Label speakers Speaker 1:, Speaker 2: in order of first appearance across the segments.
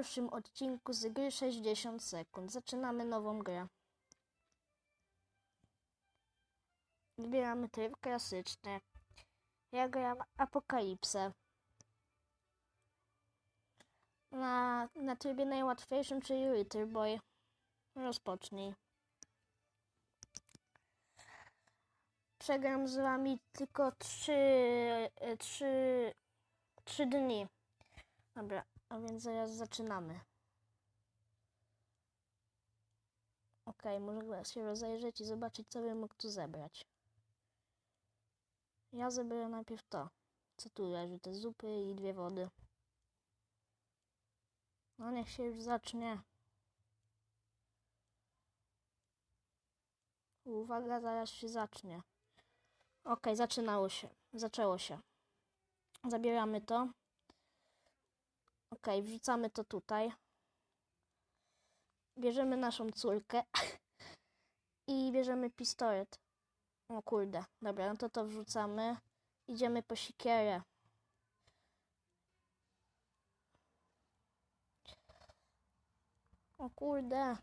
Speaker 1: pierwszym odcinku z gry 60 sekund. Zaczynamy nową grę. Wybieramy tryb klasyczny. Ja gram Apokalipsę. Na, na trybie najłatwiejszym, czyli Little Boy. Rozpocznij. Przegram z wami tylko trzy, e, trzy, trzy dni. Dobra, a więc zaraz zaczynamy. Okej, może się rozejrzeć i zobaczyć, co bym mógł tu zebrać. Ja zebiorę najpierw to. Co tu leży? Te zupy i dwie wody. No niech się już zacznie. Uwaga, zaraz się zacznie. Okej, zaczynało się. Zaczęło się. Zabieramy to. Okej, wrzucamy to tutaj. Bierzemy naszą córkę i bierzemy pistolet. O kurde, dobra, no to to wrzucamy. Idziemy po sikierę. O kurde,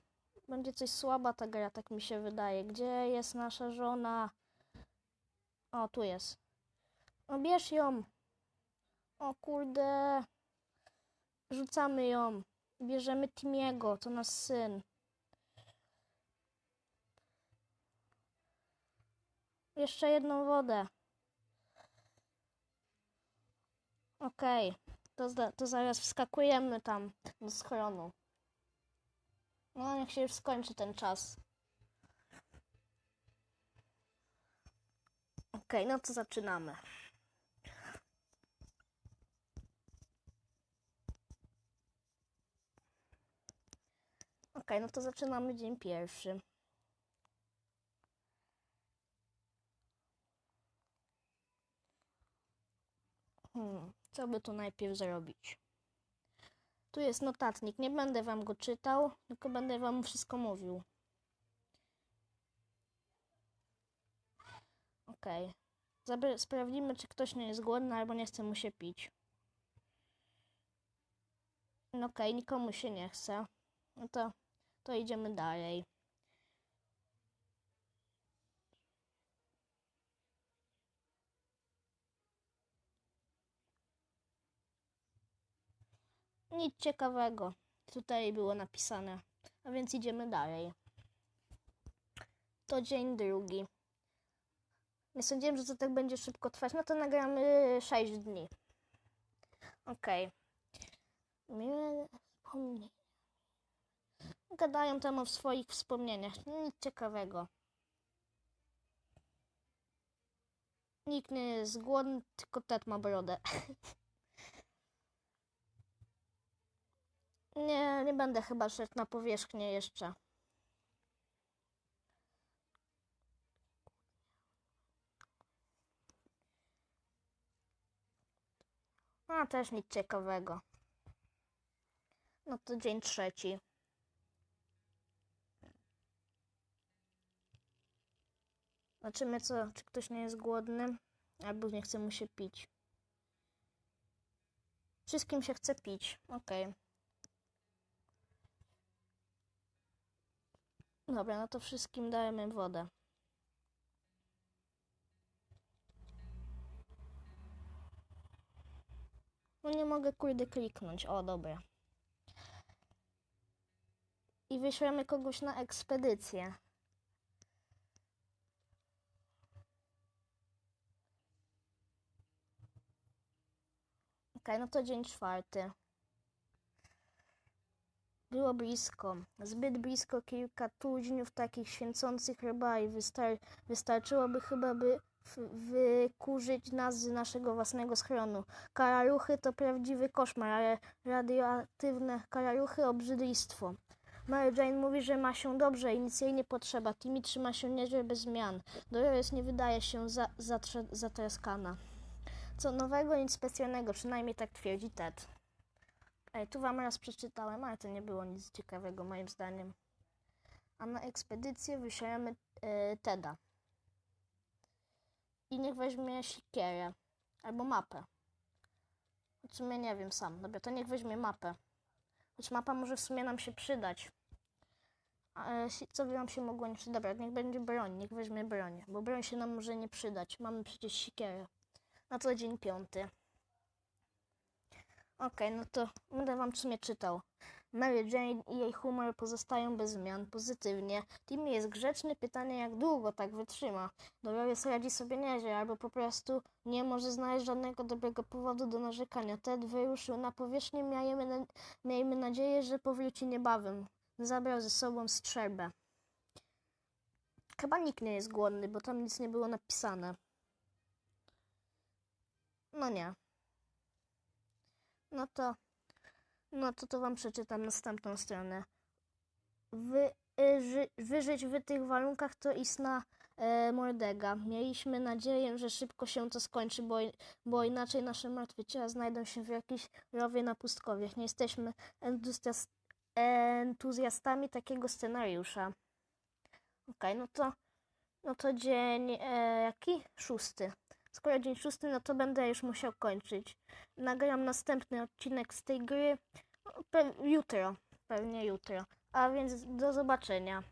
Speaker 1: będzie coś słaba ta gra, tak mi się wydaje. Gdzie jest nasza żona? O, tu jest. No bierz ją. O kurde. Rzucamy ją. Bierzemy Timiego, to nasz syn. Jeszcze jedną wodę. Okej, to, zda- to zaraz wskakujemy tam do schronu. No, niech się już skończy ten czas. Okej, no to zaczynamy. Okej, no to zaczynamy dzień pierwszy. Hmm, co by tu najpierw zrobić? Tu jest notatnik. Nie będę wam go czytał, tylko będę wam wszystko mówił. Okej. Zabra- Sprawdzimy, czy ktoś nie jest głodny albo nie chce mu się pić. No Okej, nikomu się nie chce. No to, to idziemy dalej. Nic ciekawego. Tutaj było napisane. A więc idziemy dalej. To dzień drugi. Nie sądziłem, że to tak będzie szybko trwać. No to nagramy 6 dni. Okej. Miłe wspomnienia. Gadają tam o swoich wspomnieniach. Nic ciekawego. Nikt nie jest głodny, tylko Ted ma brodę. Nie, nie będę chyba szedł na powierzchnię jeszcze. A, też nic ciekawego. No to dzień trzeci. Zobaczymy, co, czy ktoś nie jest głodny, albo nie chce mu się pić. Wszystkim się chce pić. Okej. Dobra, no to wszystkim dajemy wodę. No nie mogę kurde kliknąć. O, dobra. I wyślemy kogoś na ekspedycję. No to dzień czwarty. Było blisko, zbyt blisko kilka tuźniów takich święcących ryba i wystar- wystarczyłoby chyba, by wykurzyć nas z naszego własnego schronu. Karaluchy to prawdziwy koszmar, ale radioaktywne karaluchy obrzydlistwo. Mary Jane mówi, że ma się dobrze i nic jej nie potrzeba. Timmy trzyma się nieźle bez zmian. Dolores nie wydaje się za- zatroskana. Co nowego, nic specjalnego, przynajmniej tak twierdzi Ted. Ej, tu wam raz przeczytałem, ale to nie było nic ciekawego moim zdaniem. A na ekspedycję wyślemy e, Teda. I niech weźmie sikierę. Albo mapę. W sumie nie wiem sam. Dobra, to niech weźmie mapę. Choć mapa może w sumie nam się przydać. E, co by nam się mogło nie przydać? Dobra, niech będzie broń, niech weźmie broń, bo broń się nam może nie przydać. Mamy przecież sikierę. No to dzień piąty. Okej, no to będę wam w sumie czytał. Mary Jane i jej humor pozostają bez zmian, pozytywnie. Timmy jest grzeczny, pytanie jak długo tak wytrzyma. Dolores radzi sobie nieźle, albo po prostu nie może znaleźć żadnego dobrego powodu do narzekania. Ted wyruszył na powierzchnię, miejmy, na, miejmy nadzieję, że powróci niebawem. Zabrał ze sobą strzelbę. Chyba nikt nie jest głodny, bo tam nic nie było napisane. No nie. No to, no to to wam przeczytam następną stronę. Wy, y, ży, wyżyć w tych warunkach to istna e, mordega. Mieliśmy nadzieję, że szybko się to skończy, bo, bo inaczej nasze martwe ciała znajdą się w jakiejś rowie na pustkowiach. Nie jesteśmy entuzjast, entuzjastami takiego scenariusza. Okej, no to no to dzień e, jaki? Szósty. Skoro dzień szósty, no to będę już musiał kończyć. Nagram następny odcinek z tej gry no, pe- jutro, pewnie jutro. A więc do zobaczenia.